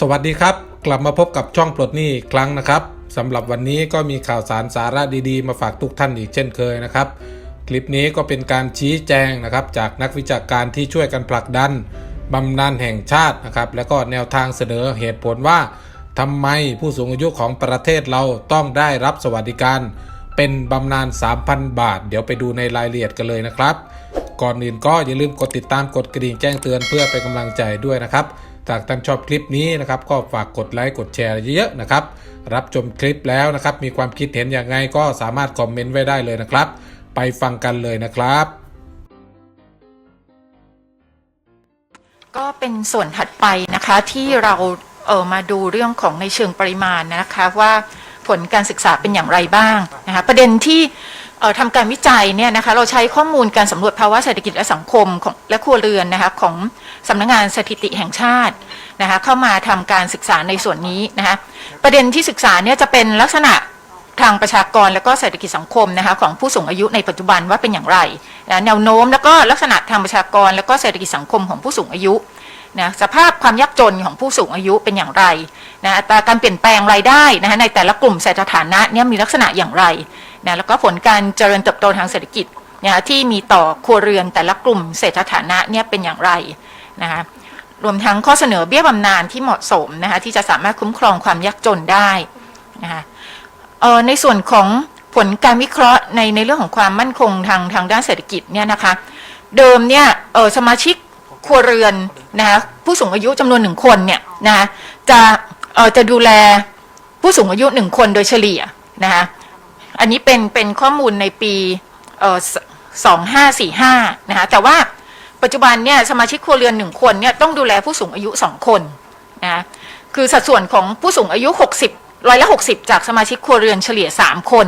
สวัสดีครับ กลับมาพบกับช่องปลดหนี้อีกครั้งนะครับสำหรับวันนี้ก็มีข่าวสารสาระดีๆ มาฝากทุกท่านอีกเช่นเคยนะครับ คลิปนี้ก็เป็นการชี้แจงนะครับ จากนักวิชาการที่ช่วยกันผลักดันบำนาญแห่งชาตินะครับ แล้วก็แนวทางเสนอเหตุผลว่าทำไมผู้สูงอายุของประเทศเราต้องได้รับสวัสดิการ เป็นบำนาญ3,000 บาท เดี๋ยวไปดูในรายละเอียดกันเลยนะครับ ก่อนอื่นก็อย่าลืมกดติดตามกดกระดิ่งแจ้งเตือนเพื่อเป็นกำลังใจด้วยนะครับ หากท่านชอบคลิปนี้นะครับ ก็ฝากกดไลค์กดแชร์เยอะๆนะครับ รับชมคลิปแล้วนะครับ มีความคิดเห็นอย่างไงก็สามารถคอมเมนต์ไว้ได้เลยนะครับ ไปฟังกันเลยนะครับ ก็เป็นส่วนถัดไปนะคะที่เราเออมาดูเรื่องของในเชิงปริมาณนะคะว่าผลการศึกษาเป็นอย่างไรบ้างนะคะประเด็นที่ ทำการวิจัยเนี่ยนะคะเราใช้ข้อมูลการสำรวจภาวะเศรษฐกิจและสังคมของและครัวเรือนนะคะของสำนักงานสถิติแห่งชาตินะคะเข้ามาทำการศึกษาในส่วนนี้นะคะประเด็นที่ศึกษาเนี่ยจะเป็นลักษณะทางประชากรและก็เศรษฐกิจสังคมนะคะของผู้สูงอายุในปัจจุบันว่าเป็นอย่างไรนะแนวโน้มแล้วก็ลักษณะทางประชากรและก็เศรษฐกิจสังคมของผู้สูงอายุนะสภาพความยากจนของผู้สูงอายุเป็นอย่างไรนะอัตราการเปลี่ยนแปลงรายได้นะคะในแต่ละกลุ่มเศรษฐฐานะเนี่ยมีลักษณะอย่างไร นะแล้วก็ผลการเจริญเติบโตทางเศรษฐกิจนะที่มีต่อครัวเรือนแต่ละกลุ่มเศรษฐฐานะเนี่ยเป็นอย่างไรนะคะรวมทั้งข้อเสนอเบี้ยบำนาญที่เหมาะสมนะคะที่จะสามารถคุ้มครองความยากจนได้นะคะเอ่อในส่วนของผลการวิเคราะห์ในในเรื่องของความมั่นคงทางทางด้านเศรษฐกิจเนี่ยนะคะเดิมเนี่ยเออสมาชิกครัวเรือนนะคะผู้สูงอายุจำนวนหนึ่งคนเนี่ยนะคะจะเออจะดูแลผู้สูงอายุหนึ่งคนโดยเฉลี่ยนะคะ อันนี้เป็นเป็นข้อมูลในปีเออสองห้าสี่ห้านะคะแต่ว่าปัจจุบันเนี่ยสมาชิกครัวเรือนหนึ่งคนเนี่ยต้องดูแลผู้สูงอายุสองคนนะคะคือสัดส่วนของผู้สูงอายุ 60ร้อยละหกสิบจากสมาชิกครัวเรือนเฉลี่ยสามคน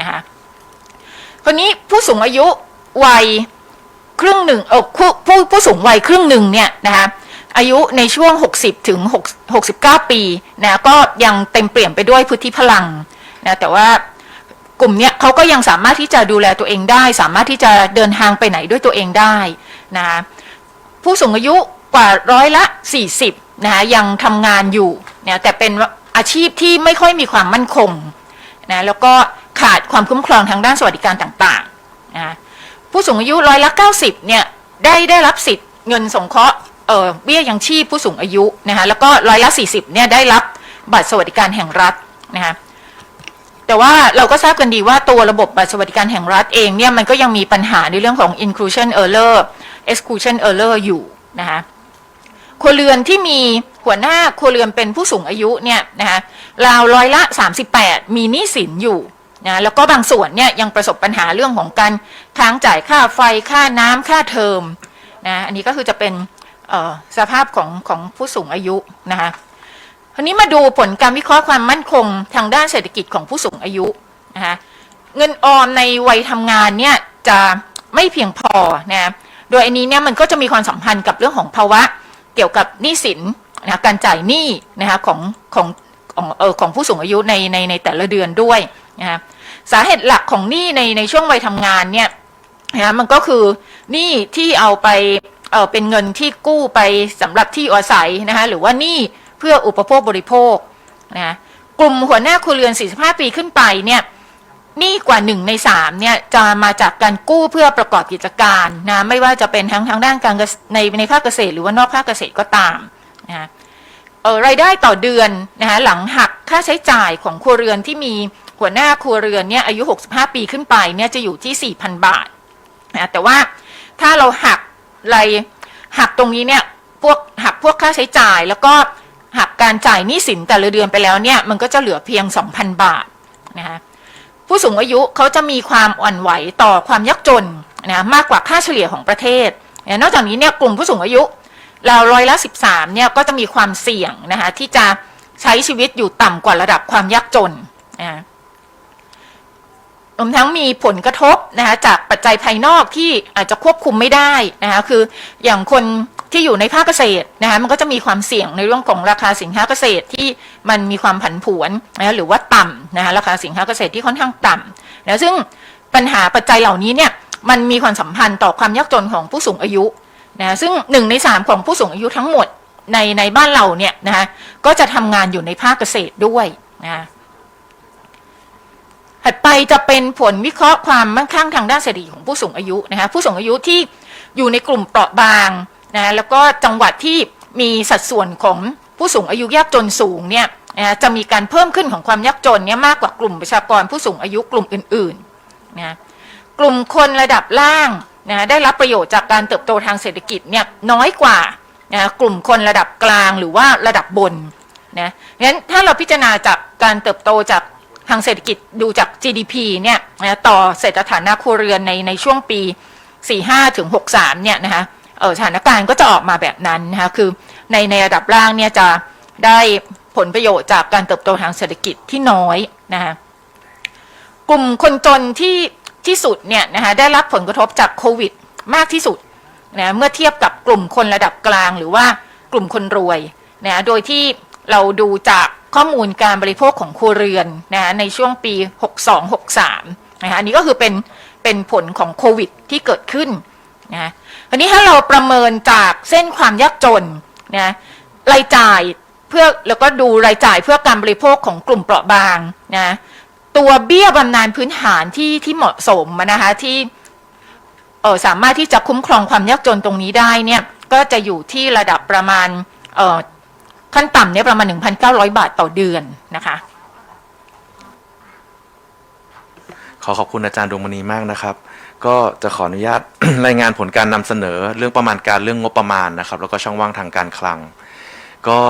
นะคะคนนี้ผู้สูงอายุวัยครึ่งหนึ่งเออผู้ผู้ผู้สูงวัยครึ่งหนึ่งเนี่ยนะคะอายุในช่วง 60 ถึง6 69ปีนะก็ยังเต็มเปลี่ยนไปด้วยพุทธิพลังนะแต่ว่า กลุ่มเนี้ยเขาก็ยังสามารถที่จะดูแลตัวเองได้ สามารถที่จะเดินทางไปไหนด้วยตัวเองได้นะคะผู้สูงอายุกว่าร้อยละ 40นะคะยังทำงานอยู่เนี่ยแต่เป็นอาชีพที่ไม่ค่อยมีความมั่นคงนะแล้วก็ขาดความคุ้มครองทางด้านสวัสดิการต่างๆนะผู้สูงอายุร้อยละ 90เนี่ยได้ได้รับสิทธิ์เงินสงเคราะห์เออเบี้ยยังชีพผู้สูงอายุนะคะแล้วก็ร้อยละ 40เนี่ยได้รับบัตรสวัสดิการแห่งรัฐนะคะ แต่ว่าเราก็ทราบกันดีว่าตัวระบบบัตรสวัสดิการแห่งรัฐเองเนี่ยมันก็ยังมีปัญหาในเรื่องของ inclusion error exclusion error อยู่นะคะครัวเรือนที่มีหัวหน้าครัวเรือนเป็นผู้สูงอายุเนี่ยนะคะราวร้อยละ 38 มีหนี้สินอยู่นะแล้วก็บางส่วนเนี่ยยังประสบปัญหาเรื่องของการค้างจ่ายค่าไฟค่าน้ำค่าเทอมนะอันนี้ก็คือจะเป็นสภาพของของผู้สูงอายุนะคะ ทีนี้มาดูผลการวิเคราะห์ความมั่นคงทางด้านเศรษฐกิจของผู้สูงอายุนะคะเงินออมในวัยทำงานเนี่ยจะไม่เพียงพอนะโดยอันนี้เนี่ยมันก็จะมีความสัมพันธ์กับเรื่องของภาวะเกี่ยวกับหนี้สินนะการจ่ายหนี้นะคะของของของเออของผู้สูงอายุในในในแต่ละเดือนด้วยนะคะสาเหตุหลักของหนี้ในในช่วงวัยทำงานเนี่ยนะมันก็คือหนี้ที่เอาไปเออเป็นเงินที่กู้ไปสำหรับที่อยู่อาศัยนะคะหรือว่าหนี้ พื่ออุปโภคบริโภคนะกลุ่มหัวหน้าครัวเรือน 45 ปีขึ้นไปเนี่ยนี้กว่า1ใน3เนี่ยจะมาจากการกู้เพื่อประกอบกิจการนะไม่ว่าจะเป็นทั้งทางด้านการในในภาคเกษตร หรือว่านอกภาคเกษตรก็ตามนะเออรายได้ต่อเดือนนะคะหลังหักค่าใช้จ่ายของครัวเรือนที่มีหัวหน้าครัวเรือนเนี่ยอายุ 65 ปีขึ้นไปเนี่ยจะอยู่ที่ 4,000 บาทนะแต่ว่าถ้าเราหักรายหักตรงนี้เนี่ยพวกหักพวกค่าใช้จ่ายแล้วก็ หักการจ่ายหนี้สินแต่ละเดือนไปแล้วเนี่ยมันก็จะเหลือเพียง 2,000 บาทนะคะผู้สูงอายุเขาจะมีความอ่อนไหวต่อความยากจนนะมากกว่าค่าเฉลี่ยของประเทศนะนอกจากนี้เนี่ยกลุ่มผู้สูงอายุเราร้อยละ 13เนี่ยก็จะมีความเสี่ยงนะคะที่จะใช้ชีวิตอยู่ต่ำกว่าระดับความยากจนนะรวมทั้งมีผลกระทบนะคะจากปัจจัยภายนอกที่อาจจะควบคุมไม่ได้นะคะคืออย่างคน ที่อยู่ในภาคเกษตรนะคะมันก็จะมีความเสี่ยงในเรื่องของราคาสินค้าเกษตรที่มันมีความผันผวนนะหรือว่าต่ำนะคะราคาสินค้าเกษตรที่ค่อนข้างต่ำนะซึ่งปัญหาปัจจัยเหล่านี้เนี่ยมันมีความสัมพันธ์ต่อความยากจนของผู้สูงอายุนะซึ่งหนึ่งในสามของผู้สูงอายุทั้งหมดในในบ้านเราเนี่ยนะคะก็จะทำงานอยู่ในภาคเกษตรด้วยนะคะถัดไปจะเป็นผลวิเคราะห์ความมั่งคั่งทางด้านเศรษฐกิจของผู้สูงอายุนะคะผู้สูงอายุที่อยู่ในกลุ่มเปราะบาง นะแล้วก็จังหวัดที่มีสัดส่วนของผู้สูงอายุยากจนสูงเนี่ยนะจะมีการเพิ่มขึ้นของความยากจนเนี่ยมากกว่ากลุ่มประชากรผู้สูงอายุกลุ่มอื่นๆนะกลุ่มคนระดับล่างนะได้รับประโยชน์จากการเติบโตทางเศรษฐกิจเนี่ยน้อยกว่านะกลุ่มคนระดับกลางหรือว่าระดับบนนะงั้นถ้าเราพิจารณาจากการเติบโตจากทางเศรษฐกิจดูจาก GDP เนี่ยนะต่อเศรษฐฐานะครัวเรือนในในช่วงปี 45ถึง63เนี่ยนะคะ สถานการณ์ก็จะออกมาแบบนั้นนะคะคือในในระดับล่างเนี่ยจะได้ผลประโยชน์จากการเติบโตทางเศรษฐกิจที่น้อยนะคะกลุ่มคนจนที่ที่สุดเนี่ยนะคะได้รับผลกระทบจากโควิดมากที่สุดนะเมื่อเทียบกับกลุ่มคนระดับกลางหรือว่ากลุ่มคนรวยนะโดยที่เราดูจากข้อมูลการบริโภคของครัวเรือนนะในช่วงปี 62-63นะคะอันนี้ก็คือเป็นเป็นผลของโควิดที่เกิดขึ้นนะ อันนี้ถ้าเราประเมินจากเส้นความยากจนนะรายจ่ายเพื่อแล้วก็ดูรายจ่ายเพื่อการบริโภคของกลุ่มเปราะบางนะตัวเบี้ยบำนาญพื้นฐานที่ที่เหมาะสมนะคะที่เออสามารถที่จะคุ้มครองความยากจนตรงนี้ได้เนี่ยก็จะอยู่ที่ระดับประมาณเออขั้นต่ำเนี่ยประมาณ 1,900 บาทต่อเดือนนะคะขอขอบคุณอาจารย์ดวงมณีมากนะครับ ก็จะขออนุญาต รายงานผลการนำเสนอเรื่องประมาณการเรื่องงบประมาณนะครับ แล้วก็ช่องว่างทางการคลัง ก็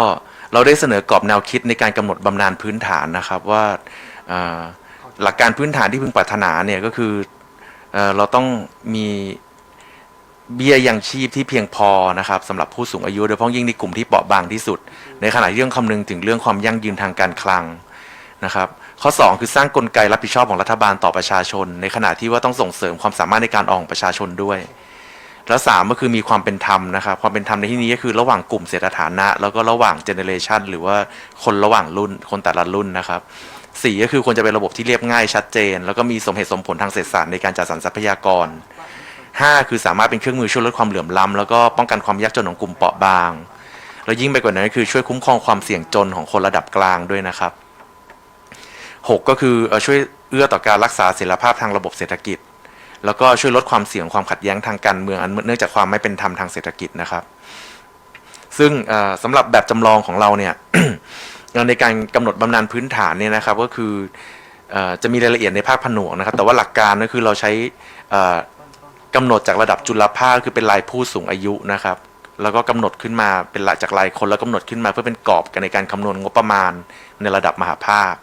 เราได้เสนอกรอบแนวคิดในการกำหนดบำนาญพื้นฐานนะครับว่าเอ่อหลักการพื้นฐานที่พึงปรารถนาเนี่ยก็คือเอ่อเราต้องมีเบี้ยยังชีพที่เพียงพอนะครับสำหรับผู้สูงอายุโดยเฉพาะยิ่งในกลุ่มที่เปราะบางที่สุด ในขณะที่ต้องคำนึงถึงเรื่องความยั่งยืนทางการคลังนะครับ ข้อ 2 คือสร้างกลไกรับผิดชอบของรัฐบาลต่อประชาชน ในขณะที่ว่าต้องส่งเสริมความสามารถในการออกของประชาชนด้วย และสามก็คือมีความเป็นธรรมนะครับความเป็นธรรมในที่นี้ก็คือระหว่างกลุ่มเศรษฐฐานะ แล้วก็ระหว่างเจเนเรชันหรือว่าคนระหว่างรุ่นคนแต่ละรุ่นนะครับสี่ก็คือควรจะเป็นระบบที่เรียบง่ายชัดเจน แล้วก็มีสมเหตุสมผลทางเศรษฐศาสตร์ในการจัดสรรทรัพยากรห้าคือสามารถเป็นเครื่องมือช่วยลดความเหลื่อมล้ำแล้วก็ป้องกันความยากจนของกลุ่มเปราะบาง แล้วยิ่งไปกว่านั้นก็คือช่วยคุ้มครองความเสี่ยงจนของคนระดับกลางด้วยนะครับ หกก็คือช่วยเอื้อต่อการรักษาเสถียรภาพทางระบบเศรษฐกิจ แล้วก็ช่วยลดความเสี่ยงความขัดแย้งทางการเมืองอันเนื่องจากความไม่เป็นธรรมทางเศรษฐกิจนะครับ ซึ่งเอ่อสำหรับแบบจำลองของเราเนี่ยในการกำหนดบำนาญพื้นฐานเนี่ยนะครับก็คือจะมีรายละเอียดในภาคผนวกนะครับ แต่ว่าหลักการก็คือเราใช้เอ่อกำหนดจากระดับจุลภาคคือเป็นรายผู้สูงอายุนะครับ แล้วก็กำหนดขึ้นมาเป็นรายจากรายคนแล้วกำหนดขึ้นมาเพื่อเป็นกรอบกันในการคำนวณงบประมาณในระดับมหาภาค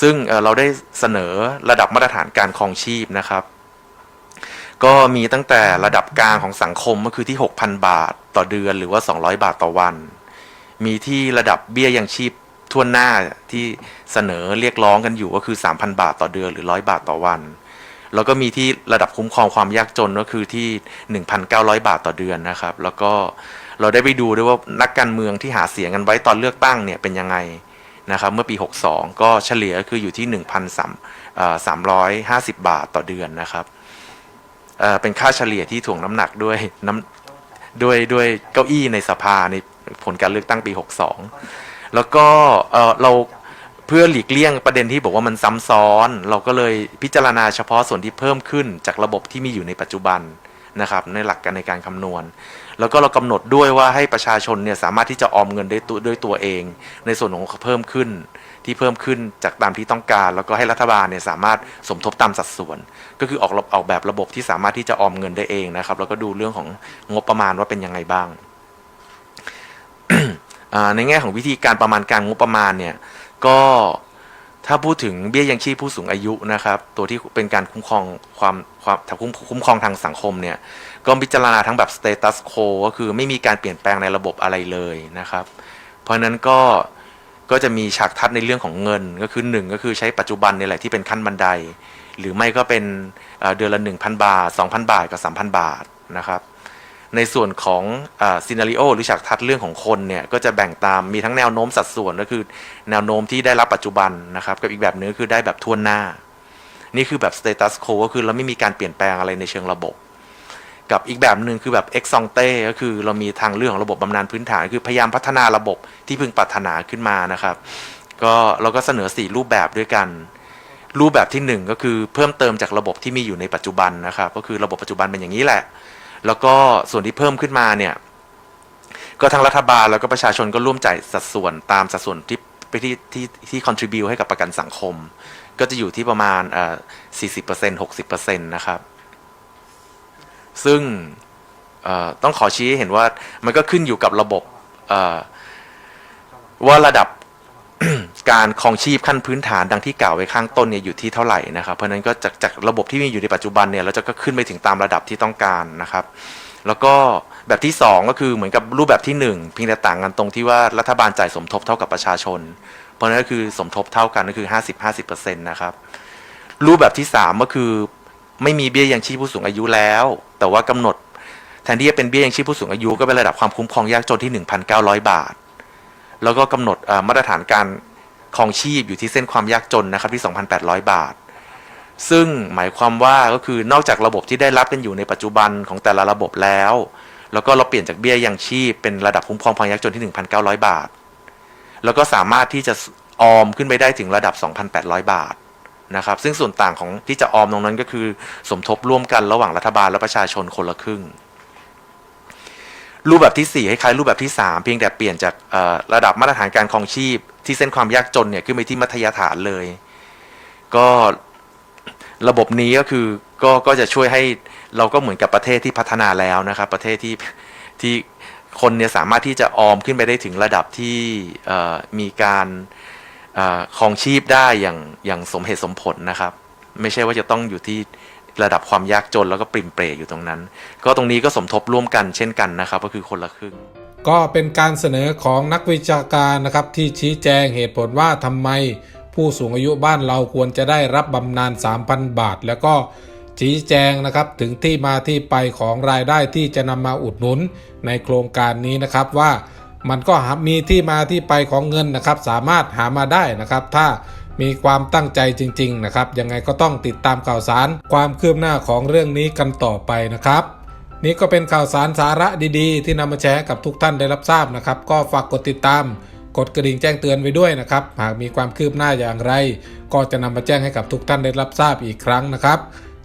ซึ่งเราได้เสนอระดับมาตรฐานการครองชีพนะครับ ก็มีตั้งแต่ระดับกลางของสังคมก็คือที่ 6,000 บาทต่อเดือนหรือว่า 200 บาทต่อวัน มีที่ระดับเบี้ยยังชีพทั่วหน้าที่เสนอเรียกร้องกันอยู่ก็คือ 3,000 บาทต่อเดือนหรือ 100 บาทต่อวัน แล้วก็มีที่ระดับคุ้มครองความยากจนก็คือที่ 1,900 บาทต่อเดือนนะครับ แล้วก็เราได้ไปดูด้วยว่านักการเมืองที่หาเสียงกันไว้ตอนเลือกตั้งเนี่ยเป็นยังไง นะครับเมื่อปี 62 ก็เฉลี่ยคืออยู่ที่ 1,350 บาทต่อเดือนนะครับเเป็นค่าเฉลี่ยที่ถ่วงน้ำหนักด้วยน้ำด้วยด้วยเก้าอี้ในสภาในผลการเลือกตั้งปี 62 แล้วก็เเราเพื่อหลีกเลี่ยงประเด็นที่บอกว่ามันซ้ำซ้อน เราก็เลยพิจารณาเฉพาะส่วนที่เพิ่มขึ้นจากระบบที่มีอยู่ในปัจจุบัน นะครับในหลักการในการคำนวณ แล้วก็เรากำหนดด้วยว่าให้ประชาชนเนี่ยสามารถที่จะออมเงินได้ตัวด้วยตัวเอง ในส่วนของเพิ่มขึ้นที่เพิ่มขึ้นจากตามที่ต้องการ แล้วก็ให้รัฐบาลเนี่ยสามารถสมทบตามสัดส่วน ก็คือออกออกแบบระบบที่สามารถที่จะออมเงินได้เองนะครับ แล้วก็ดูเรื่องของงบประมาณว่าเป็นยังไงบ้างในแง่ของวิธีการประมาณการงบประมาณเนี่ยก็ ถ้าพูดถึงเบี้ยยังชีพผู้สูงอายุนะครับ ตัวที่เป็นการคุ้มครองความความคุ้มคุ้มครองทางสังคมเนี่ย ก็พิจารณาทั้งแบบ status quo ก็คือไม่มีการเปลี่ยนแปลงในระบบอะไรเลยนะครับ เพราะนั้นก็ก็จะมีฉากทัดในเรื่องของเงินก็คือหนึ่งก็คือใช้ปัจจุบันนี่แหละที่เป็นขั้นบันได หรือไม่ก็เป็นเอ่อเดือนละ 1,000 บาท 2,000 บาทกับ 3,000 บาทนะครับ ในส่วนของซีนารีโอหรือฉากทัดเรื่องของคนเนี่ยก็จะแบ่งตามมีทั้งแนวโน้มสัดส่วนก็คือแนวโน้มที่ได้รับปัจจุบันนะครับกับอีกแบบหนึงคือได้แบบทั่วหน้า นี่คือแบบ status quo ก็คือเราไม่มีการเปลี่ยนแปลงอะไรในเชิงระบบ กับอีกแบบหนึ่งคือแบบ ex ante ก็คือเรามีทางเรื่องของระบบบำนาญพื้นฐาน คือพยายามพัฒนาระบบที่พึงปรารถนาขึ้นมานะครับ ก็เราก็เสนอ 4 รูปแบบด้วยกันรูปแบบที่ 1 ก็คือเพิ่มเติมจากระบบที่มีอยู่ในปัจจุบันนะครับ ก็คือระบบปัจจุบันเป็นอย่างนี้แหละ แล้วก็ส่วนที่เพิ่มขึ้นมาเนี่ยก็ทั้งรัฐบาลแล้วก็ประชาชนก็ร่วมจ่ายสัดส่วนตามสัดส่วนที่ไปที่ที่ที่ contribu ให้กับประกันสังคม ก็จะอยู่ที่ประมาณเอ่อ40% 60%นะครับ ซึ่งเอ่อต้องขอชี้ให้เห็นว่ามันก็ขึ้นอยู่กับระบบเอ่อว่าระดับ การครองชีพขั้นพื้นฐานดังที่กล่าวไว้ข้างต้นเนี่ยอยู่ที่เท่าไหร่นะครับเพราะนั้นก็จากจากระบบที่มีอยู่ในปัจจุบันเนี่ยเราจะก็ขึ้นไปถึงตามระดับที่ต้องการนะครับ แล้วก็แบบที่ 2 ก็คือเหมือนกับรูปแบบที่ 1 เพียงแต่ต่างกันตรงที่ว่ารัฐบาลจ่ายสมทบเท่ากับประชาชน เพราะนั้นก็คือสมทบเท่ากันก็คือ 50-50%นะครับรูปแบบที่ 3 ก็คือไม่มีเบี้ยยังชีพผู้สูงอายุแล้ว แต่ว่ากำหนดแทนที่จะเป็นเบี้ยยังชีพผู้สูงอายุก็เป็นระดับความคุ้มครองยากจนที่ 1,900 บาท แล้วก็กำหนดมาตรฐานการคองชีพอยู่ที่เส้นความยากจนนะครับที่ 2,800 บาท ซึ่งหมายความว่าก็คือนอกจากระบบที่ได้รับกันอยู่ในปัจจุบันของแต่ละระบบแล้ว แล้วก็เราเปลี่ยนจากเบี้ยยังชีพเป็นระดับคุ้มครองความยากจนที่ 1,900 บาท แล้วก็สามารถที่จะออมขึ้นไปได้ถึงระดับ 2,800 บาทนะครับ ซึ่งส่วนต่างของที่จะออมตรงนั้นก็คือ สมทบร่วมกันระหว่างรัฐบาลและประชาชนคนละครึ่ง รูปแบบที่ 4 คล้ายๆรูปแบบที่ 3 เพียงแต่เปลี่ยนจากระดับมาตรฐานการครองชีพ ที่เส้นความยากจนเนี่ยขึ้นไปที่มัธยฐานเลย ก็ระบบนี้ก็คือก็ก็จะช่วยให้เราก็เหมือนกับประเทศที่พัฒนาแล้วนะครับ ประเทศที่ที่คนเนี่ยสามารถที่จะออมขึ้นไปได้ถึงระดับที่มีการครองชีพได้อย่างอย่างสมเหตุสมผลนะครับ ไม่ใช่ว่าจะต้องอยู่ที่ ระดับความยากจนแล้วก็ปริมเปรอยู่ตรงนั้น ก็ตรงนี้ก็สมทบร่วมกันเช่นกันนะครับ ก็คือคนละครึ่ง ก็เป็นการเสนอของนักวิชาการนะครับที่ชี้แจงเหตุผลว่าทำไมผู้สูงอายุบ้านเราควรจะได้รับบำนาญ 3,000 บาท แล้วก็ชี้แจงนะครับถึงที่มาที่ไปของรายได้ที่จะนำมาอุดหนุนในโครงการนี้นะครับว่ามันก็มีที่มาที่ไปของเงินนะครับ สามารถหามาได้นะครับ ถ้า มีความตั้งใจจริง ๆ นะครับ ยังไงก็ต้องติดตามข่าวสาร ความคืบหน้าของเรื่องนี้กันต่อไปนะครับ นี่ก็เป็นข่าวสารสาระดีๆ ที่นำมาแชร์กับทุกท่านได้รับทราบนะครับ ก็ฝากกดติดตาม กดกระดิ่งแจ้งเตือนไว้ด้วยนะครับ หากมีความคืบหน้าอย่างไร ก็จะนำมาแจ้งให้กับทุกท่านได้รับทราบอีกครั้งนะครับ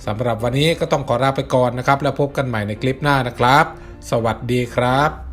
สำหรับวันนี้ก็ต้องขอลาไปก่อนนะครับ แล้วพบกันใหม่ในคลิปหน้านะครับ สวัสดีครับ